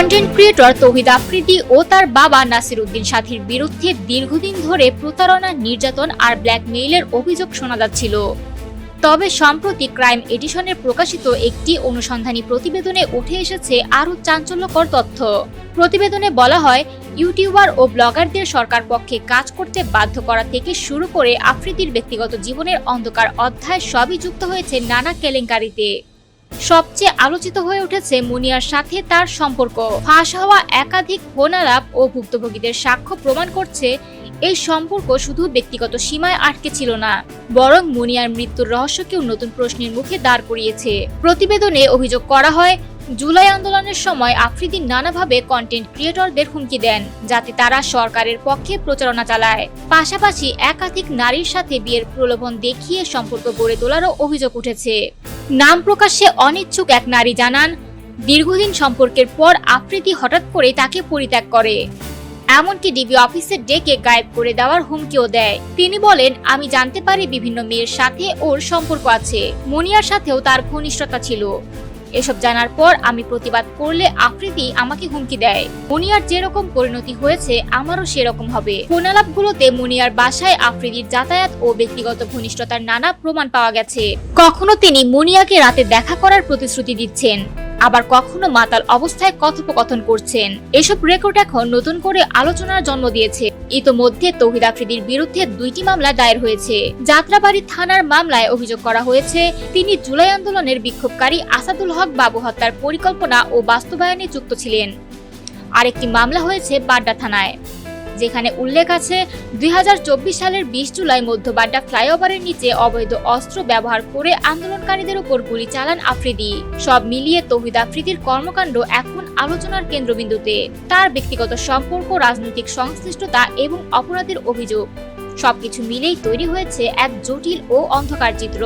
Content creator Tauhid Afridi ও তার বাবা নাসির উদ্দিন সাথীর বিরুদ্ধে দীর্ঘদিন ধরে প্রতারণা, নির্যাতন আর ব্ল্যাকমেইলের অভিযোগ শোনা যাচ্ছিল। তবে সম্প্রতি ক্রাইম এডিশনের প্রকাশিত একটি অনুসন্ধানী প্রতিবেদনে উঠে এসেছে আরও চাঞ্চল্যকর তথ্য। প্রতিবেদনে বলা হয়, ইউটিউবার ও ব্লগারদের সরকার পক্ষে কাজ করতে বাধ্য করা থেকে শুরু করে আফ্রিদির ব্যক্তিগত জীবনের অন্ধকার অধ্যায় সবই যুক্ত হয়েছে নানা কেলেঙ্কারিতে। সবচেয়ে আলোচিত হয়ে উঠেছে মুনিয়ার সাথে তার সম্পর্ক। ফাঁস হওয়া একাধিক ফোনালাপ ও ভুক্তভোগীদের সাক্ষ্য প্রমাণ করছে, এই সম্পর্ক শুধু ব্যক্তিগত সীমায় আটকে ছিল না, বরং মুনিয়ার মৃত্যুর রহস্যকেও নতুন প্রশ্নের মুখে দাঁড় করিয়েছে। প্রতিবেদনে অভিযোগ করা হয়, জুলাই আন্দোলনের সময় আফ্রিদি নানাভাবে কন্টেন্ট ক্রিয়েটরদের হুমকি দেন, যাতে তারা সরকারের পক্ষে প্রচারণা চালায়। পাশাপাশি একাধিক নারীর সাথে বিয়ের প্রলোভন দেখিয়ে সম্পর্ক গড়ে তোলারও অভিযোগ উঠেছে। নাম প্রকাশে অনিচ্ছুক এক নারী জানান, দীর্ঘদিন সম্পর্কের পর আফ্রিদি হঠাৎ করে তাকে পরিত্যাগ করে। এমনকি ডিবি অফিসে ডেকে গায়েব করে দেওয়ার হুমকিও দেয়। তিনি বলেন, আমি জানতে পারি বিভিন্ন মেয়ের সাথে ওর সম্পর্ক আছে। মনিয়ার সাথেও তার ঘনিষ্ঠতা ছিল। এসব জানার পর আমি প্রতিবাদ করলে আফ্রিদি আমাকে হুমকি দেয়। মুনিয়ার যেরকম পরিণতি হয়েছে, আমারও সেরকম হবে। ফোনালাপগুলোতে মুনিয়ার বাসায় আফ্রিদির যাতায়াত ও ব্যক্তিগত ঘনিষ্ঠতার নানা প্রমাণ পাওয়া গেছে। কখনো তিনি মুনিয়াকে রাতে দেখা করার প্রতিশ্রুতি দিচ্ছেন, আবার কখনো মাতাল অবস্থায় কথোপকথন করছেন। এসব রেকর্ড এখন নতুন করে আলোচনার জন্ম দিয়েছে। ইতোমধ্যে তৌহিদ আফ্রিদির বিরুদ্ধে দুইটি মামলা দায়ের হয়েছে। যাত্রাবাড়ি থানার মামলায় অভিযোগ করা হয়েছে, তিনি জুলাই আন্দোলনের বিক্ষোভকারী আসাদুল হক বাবু হত্যার পরিকল্পনা ও বাস্তবায়নে যুক্ত ছিলেন। আরেকটি মামলা হয়েছে বাড্ডা থানায়। যেখানে উল্লেখ আছে দু হাজার চব্বিশ সালের বিশ জুলাই মধ্যবাড্ডা ফ্লাইওভারের নিচে অবৈধ অস্ত্র ব্যবহার করে আন্দোলনকারীদের উপর গুলি চালান আফ্রিদি। সব মিলিয়ে তৌহিদ আফ্রিদির কর্মকাণ্ড এখন আলোচনার কেন্দ্রবিন্দুতে। তার ব্যক্তিগত সম্পর্ক, রাজনৈতিক সংশ্লিষ্টতা এবং অপরাধের অভিযোগ। সবকিছু মিলেই তৈরি হয়েছে এক জটিল ও অন্ধকার চিত্র।